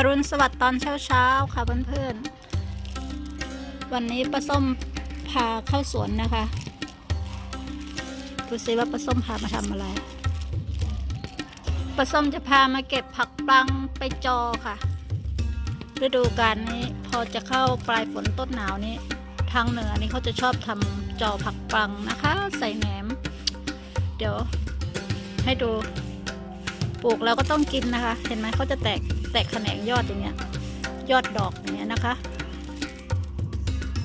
อรุณสวัสดิ์ตอนเช้าๆค่ะเพื่อนๆ วันนี้ป้าส้มพาเข้าสวนนะคะดูซิว่าป้าส้มพามาทำอะไรป้าส้มจะพามาเก็บผักปลังไปจอค่ะ ฤดูกาลนี้พอจะเข้าปลายฝนต้นหนาวนี้ ทางเหนือนี่เขาจะชอบทำจอผักปลังนะคะ ใส่แหนม เดี๋ยวให้ดูปลูกแล้วก็ต้องกินนะคะ เห็นไหมเขาจะแตก แตกแขนงยอดอย่างเงี้ย ยอดดอกอย่างเงี้ยนะคะ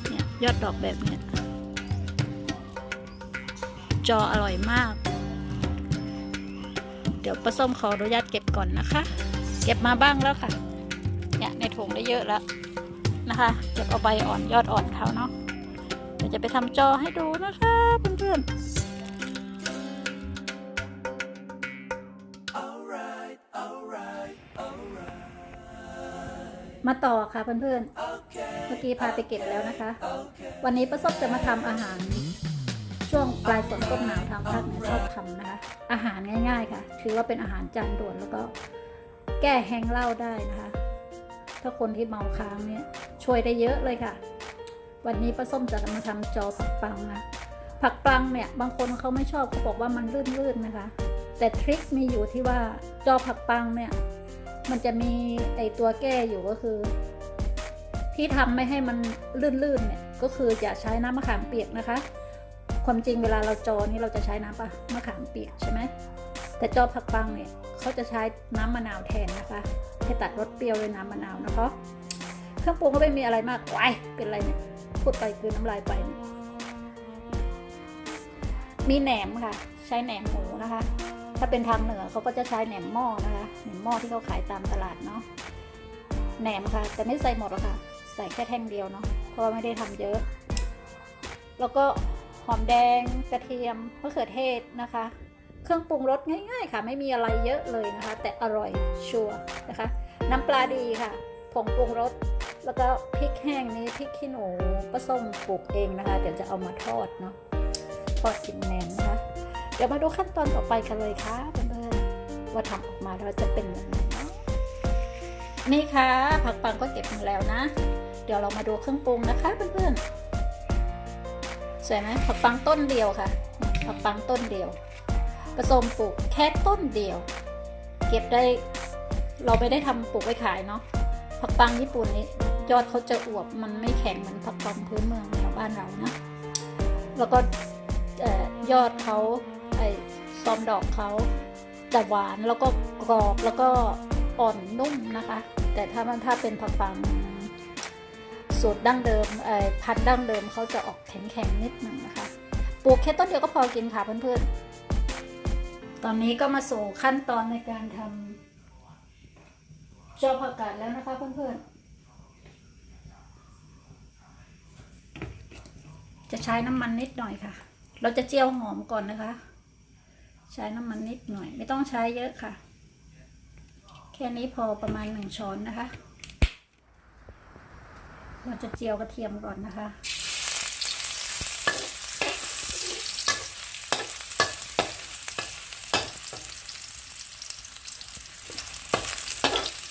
เนี่ยยอดดอกแบบเนี้ย จออร่อยมาก เดี๋ยวป้าส้มขออนุญาตเก็บก่อนนะคะ เก็บมาบ้างแล้วค่ะ เนี่ยในถุงได้เยอะแล้วนะคะ เก็บเอาใบอ่อนยอดอ่อนเขาเนาะ เดี๋ยวจะไปทำจอให้ดูนะคะ มาต่อค่ะเพื่อนๆ เมื่อกี้พาไปเก็บแล้วนะคะ วันนี้ป้าส้มจะมาทำอาหาร ช่วงปลายฝนต้นหนาวทางภาคเหนือชอบทำนะคะ อาหารง่ายๆค่ะ ถือว่าเป็นอาหารจานด่วนแล้วก็แก้แห้งเหล้าได้นะคะ ถ้าคนที่เมาค้างเนี่ยช่วยได้เยอะเลยค่ะ วันนี้ป้าส้มจะมาทำจอผักปังนะผักปังเนี่ยบางคนเขาไม่ชอบเขาบอกว่ามันลื่นๆนะคะ แต่ทริคมีอยู่ที่ว่าจอผักปังเนี่ย มันจะมีไอตัวแก้อยู่ก็คือ ที่ทำไม่ให้มันลื่นๆเนี่ยก็คืออย่าใช้น้ำมะขามเปียกนะคะ ความจริงเวลาเราจอนี่เราจะใช้น้ำปะมะขามเปียกใช่ไหมแต่จอผักปังเนี่ยเขาจะใช้น้ำมะนาวแทนนะคะให้ตัดรสเปรี้ยวด้วยน้ำมะนาวนะคะเครื่องปรุงก็ไม่มีอะไรมากวายเป็นอะไรเนี่ยพูดไปคือน้ำลายไปมีแหนมค่ะ ใช้แหนมหมูนะคะ ถ้าเป็นทางเหนือเขาก็จะใช้แหนมหม้อนะคะแหนมหม้อที่เขาขายตามตลาดเนาะแหนมค่ะ แต่ไม่ใส่หมดหรอกค่ะ ใส่แค่แท่งเดียวเนาะเพราะว่าไม่ได้ทำเยอะ แล้วก็หอมแดงกระเทียมมะเขือเทศนะคะ เครื่องปรุงรสง่ายๆค่ะ ไม่มีอะไรเยอะเลยนะคะ แต่อร่อยชัวร์นะคะ น้ำปลาดีค่ะผงปรุงรสแล้วก็พริกแห้งนี้พริกขี้หนูป้าส้มปลูกเองนะคะ เดี๋ยวจะเอามาทอดเนาะทอดกินแหนมนะคะ เดี๋ยวมาดูขั้นตอนต่อไปกันเลยค่ะเพื่อนๆว่าทำออกมาแล้วจะเป็นยังไงเนาะนี่ค่ะ ผักปังก็เก็บมาแล้วนะ เดี๋ยวเรามาดูเครื่องปรุงนะคะเพื่อนๆสวยไหมผักปังต้นเดียวค่ะ ผักปังต้นเดียวกระสมปลูกแค่ต้นเดียว เก็บได้เราไม่ได้ทำปลูกไว้ขายเนาะผักปังญี่ปุ่นนี่ยอดเขาจะอวบมันไม่แข็งเหมือนผักปังพื้นเมืองแถวบ้านเรานะ แล้วก็ยอดเขา ไอ้ซอมดอกเขาจะหวานแล้วก็กรอบแล้วก็อ่อนนุ่มนะคะ แต่ถ้ามันถ้าเป็นผักปังสูตรดั้งเดิมพันธุ์ดั้งเดิมเขาจะออกแข็งๆนิดหนึ่งนะคะปลูกแค่ต้นเดียวก็พอกินค่ะเพื่อนๆ ตอนนี้ก็มาสู่ขั้นตอนในการทำจอผักกาดแล้วนะคะเพื่อนๆ จะใช้น้ำมันนิดหน่อยค่ะ เราจะเจียวหอมก่อนนะคะ ใช้น้ำมันนิดหน่อย ไม่ต้องใช้เยอะค่ะ แค่นี้พอประมาณหนึ่งช้อนนะคะ เราจะเจียวกระเทียมก่อนนะคะ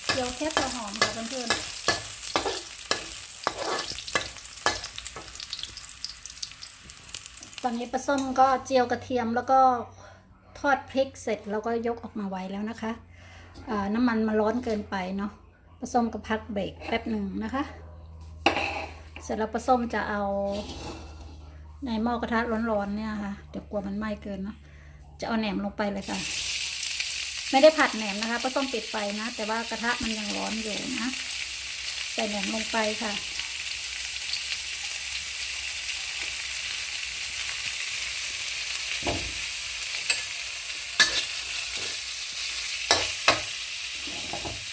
เจียวแค่ตัวหอมค่ะเพื่อนๆตอนนี้ปลาส้มก็เจียวกระเทียมแล้วก็ อดพริกเสร็จแล้วก็ยกออกมาไว้แล้วนะคะน้ำมันมาร้อนเกินไปเนาะปลาส้มก็พักเบรกแป๊บหนึ่งนะคะ เสร็จแล้วปลาส้มจะเอาในหม้อกระทะร้อนๆเนี่ยค่ะ เดี๋ยวกลัวมันไหม้เกินเนาะจะเอาแหนมลงไปเลยค่ะ ไม่ได้ผัดแหนมนะคะปลาส้มปิดไฟนะ แต่ว่ากระทะมันยังร้อนอยู่นะใส่แหนมลงไปค่ะ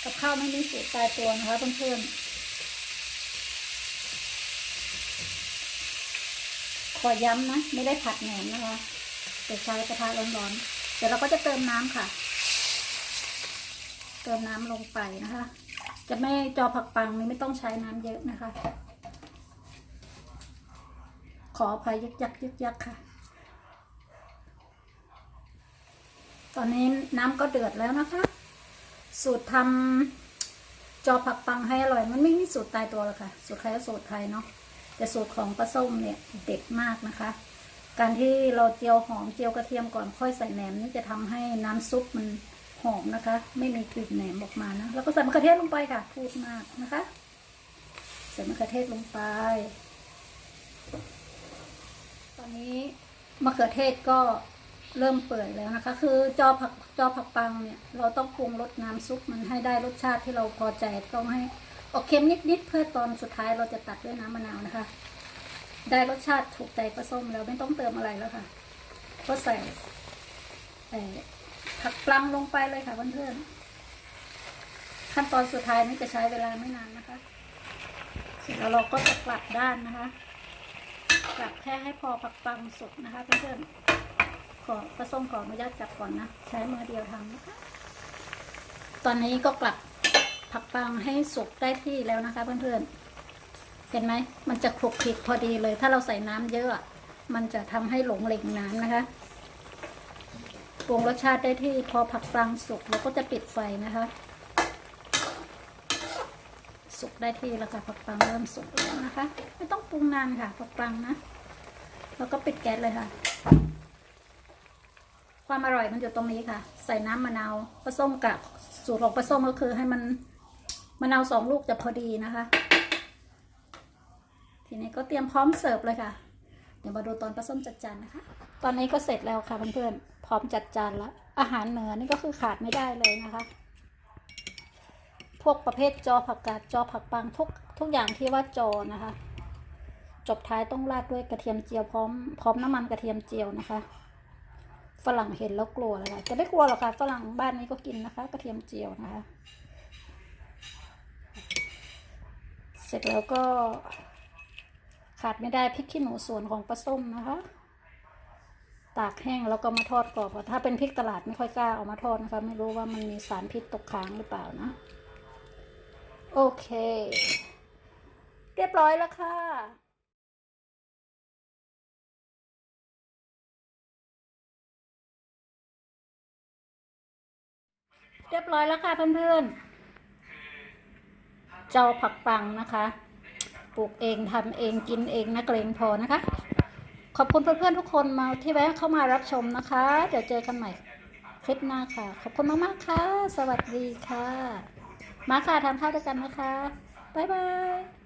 กับข้าว ไม่มีสูตรตายตัวนะคะเพื่อนๆขอย้ำนะ ไม่ได้ผัดแหนมนะคะจะใช้กระทะร้อนๆ เดี๋ยวเราก็จะเติมน้ำค่ะ เติมน้ำลงไปนะคะ จะไม่จอผักปังนี่ไม่ต้องใช้น้ำเยอะนะคะ ขออภัยยักยักยักยักค่ะตอนนี้น้ำก็เดือดแล้วนะคะ สูตรทำ จอผักปังให้อร่อย มันไม่มีสูตรตายตัวหรอกค่ะ สูตรใครก็สูตรใครเนาะแต่สูตรของปลาส้มเนี่ยเด็ดมากนะคะ การที่เราเจียวหอมเจียวกระเทียมก่อนค่อยใส่แหนมนี่จะทำให้น้ำซุปมันหอมนะคะ ไม่มีกลิ่นแหนมออกมานะแล้วก็ใส่มะเขือเทศลงไปค่ะ พูดมากนะคะใส่มะเขือเทศลงไป ตอนนี้มะเขือเทศก็ เริ่มเปื่อยแล้วนะคะ คือจอผักจอผักปังเนี่ย เราต้องปรุงรสน้ำซุปมันให้ได้รสชาติที่เราพอใจต้องให้ออกเค็มนิดๆเพื่อตอนสุดท้ายเราจะตัดด้วยน้ำมะนาวนะคะ ได้รสชาติถูกใจปลาส้มแล้วไม่ต้องเติมอะไรแล้วค่ะ ก็ใส่ผักปลังลงไปเลยค่ะเพื่อนๆขั้นตอนสุดท้ายนี้จะใช้เวลาไม่นานนะคะ เสร็จแล้วเราก็จะกลับด้านนะคะ กลับแค่ให้พอผักปังสุกนะคะเพื่อนๆ ขอปลาส้มขออนุญาตจับก่อนนะ ใช้มือเดียวทำนะคะ ตอนนี้ก็กลับผักปังให้สุกได้ที่แล้วนะคะ เพื่อนๆ เห็นไหม มันจะคลุกคลิกพอดีเลย ถ้าเราใส่น้ำเยอะ มันจะทำให้หลงเหลงน้ำนะคะ ปรุงรสชาติได้ที่พอผักปังสุกเราก็จะปิดไฟนะคะ สุกได้ที่แล้วค่ะผักปังเริ่มสุกแล้วนะคะ ไม่ต้องปรุงนานค่ะผักปังนะ แล้วก็ปิดแก๊สเลยค่ะ ความอร่อยมันอยู่ตรงนี้ค่ะ ใส่น้ำมะนาวผสมกับสูตรของผสมก็คือให้มันมะนาวสองลูกจะพอดีนะคะ ทีนี้ก็เตรียมพร้อมเสิร์ฟเลยค่ะ เดี๋ยวมาดูตอนผสมจัดจานนะคะ ตอนนี้ก็เสร็จแล้วค่ะเพื่อนๆพร้อมจัดจานแล้วอาหารเหนือนี่ก็คือขาดไม่ได้เลยนะคะ พวกประเภทจอผักกาดจอผักปังทุกทุกอย่างที่ว่าจอนะคะ จบท้ายต้องราดด้วยกระเทียมเจียวพร้อมพร้อมน้ำมันกระเทียมเจียวนะคะ ฝรั่งเห็นแล้วกลัวเลยค่ะจะไม่กลัวหรอกค่ะฝรั่งบ้านนี้ก็กินนะคะ กระเทียมเจียวนะคะ เสร็จแล้วก็ขาดไม่ได้พริกขี้หนูสวนของปลาส้มนะคะ ตากแห้งแล้วก็มาทอดกรอบถ้าเป็นพริกตลาดไม่ค่อยกล้าเอามาทอดนะคะ ไม่รู้ว่ามันมีสารพิษตกค้างหรือเปล่านะ โอเค เรียบร้อยแล้วค่ะ เรียบร้อยแล้วค่ะเพื่อนๆ เจ้าผักปังนะคะ ปลูกเองทำเองกินเองนักเลงพอนะคะ ขอบคุณเพื่อนๆทุกคนมาที่แวะเข้ามารับชมนะคะ เดี๋ยวเจอกันใหม่คลิปหน้าค่ะ ขอบคุณมากๆค่ะ สวัสดีค่ะ มาค่ะทานข้าวด้วยกันนะคะ บ๊ายบาย